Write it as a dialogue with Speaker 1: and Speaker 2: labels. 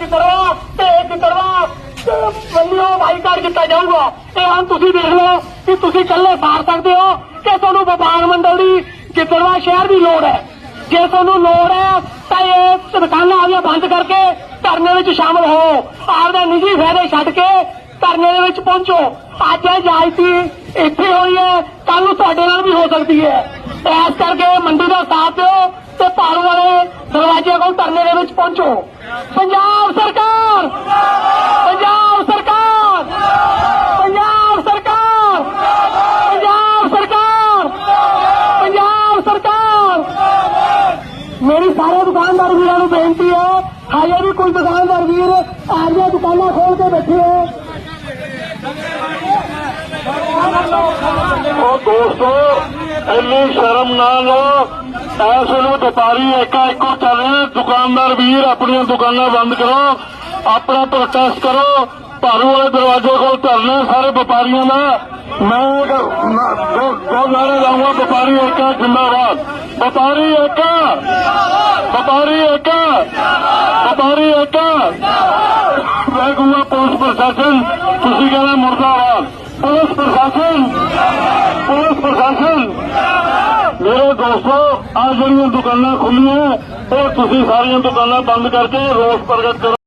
Speaker 1: ਗਿੱਦੜਵਾ ਤੇ ਇਹ ਗਿੱਦੜਵਾ ਵੱਲੋਂ ਬਾਈਕਾਟ ਕੀਤਾ ਜਾਊਗਾ। ਇਹ ਹੁਣ ਤੁਸੀਂ ਦੇਖ ਲਓ ਕਿ ਤੁਸੀਂ ਇਕੱਲੇ ਸਾਰ ਸਕਦੇ ਹੋ ਕਿ ਤੁਹਾਨੂੰ ਵਪਾਰ ਮੰਡਲ ਦੀ ਗਿੱਦੜਵਾ ਸ਼ਹਿਰ ਦੀ ਲੋੜ ਹੈ। ਜੇ ਤੁਹਾਨੂੰ ਲੋੜ ਹੈ ਤਾਂ ਇਹ ਦੁਕਾਨਾਂ ਆਪਣੀਆਂ ਬੰਦ ਕਰਕੇ ਧਰਨੇ ਵਿੱਚ ਸ਼ਾਮਲ ਹੋ। ਆਪਦਾ ਨਿੱਜੀ ਫਾਇਦੇ ਛੱਡ ਕੇ ਧਰਨੇ ਦੇ ਵਿੱਚ ਪਹੁੰਚੋ। ਅੱਜ ਇਹ ਜਾਇਤੀ ਇੱਥੇ ਹੋਈ ਹੈ ਕੱਲ ਨੂੰ ਤੁਹਾਡੇ ਨਾਲ ਵੀ ਹੋ ਸਕਦੀ ਹੈ। ਇਸ ਕਰਕੇ ਮੰਡੀ ਦਾ ਸਾਥ ਦਿਓ ਤੇ ਭਾਰੂ ਵਾਲੇ ਦਰਵਾਜ਼ੇ ਕੋਲ ਧਰਨੇ ਦੇ ਵਿੱਚ ਪਹੁੰਚੋ। ਪੰਜਾਬ ਸਰਕਾਰ! ਪੰਜਾਬ ਸਰਕਾਰ! ਪੰਜਾਬ ਸਰਕਾਰ! ਪੰਜਾਬ ਸਰਕਾਰ! ਪੰਜਾਬ ਸਰਕਾਰ! ਮੇਰੀ ਸਾਰੇ ਦੁਕਾਨਦਾਰ ਵੀਰਾਂ ਨੂੰ ਬੇਨਤੀ ਹੈ, ਹਾਲੇ ਵੀ ਕੋਈ ਦੁਕਾਨਦਾਰ ਵੀਰ ਆਪਣੀਆਂ ਦੁਕਾਨਾਂ ਖੋਲ ਕੇ ਬੈਠੇ ਹੋ।
Speaker 2: ਉਹ ਦੋਸਤੋ ਇੰਨੀ ਸ਼ਰਮ ਨਾ ਲਓ ਐਸ ਵੇਲੇ ਵਪਾਰੀ ਏਕਾ ਇੱਕੋ ਚੱਲ ਰਿਹਾ ਦੁਕਾਨਦਾਰ ਵੀਰ ਆਪਣੀਆਂ ਦੁਕਾਨਾਂ ਬੰਦ ਕਰੋ, ਆਪਣਾ ਪ੍ਰੋਟੈਸਟ ਕਰੋ, ਭਾਰੂ ਵਾਲੇ ਦਰਵਾਜ਼ੇ ਕੋਲ ਧਰਨੇ, ਸਾਰੇ ਵਪਾਰੀਆਂ ਦਾ। ਮੈਂ ਇੱਕ ਨਾ- ਦੋ ਦੋ ਨਾਰੇ ਲਾਉਂਗਾ, ਵਪਾਰੀ ਏਕਾ ਜਿੰਦਾਬਾਦ। ਵਪਾਰੀ ਏਕਾ ਵਪਾਰੀ ਏਕਾ ਵਪਾਰੀ ਏਕਾ ਮੈਂ ਕਹੂੰਗਾ ਪੁਲਿਸ ਪ੍ਰਸ਼ਾਸਨ, ਤੁਸੀਂ ਕਹਿੰਦੇ ਮੁਰਦਾਬਾਦ। ਪੁਲਿਸ ਪ੍ਰਸ਼ਾਸਨ ਪੁਲਿਸ ਪ੍ਰਸ਼ਾਸਨ ਮੇਰੇ ਦੋਸਤੋ ਆ ਜਿਹੜੀਆਂ ਦੁਕਾਨਾਂ ਖੁੱਲੀਆਂ ਉਹ ਤੁਸੀਂ ਸਾਰੀਆਂ ਦੁਕਾਨਾਂ ਬੰਦ ਕਰਕੇ ਰੋਸ ਪ੍ਰਗਟ ਕਰੋ।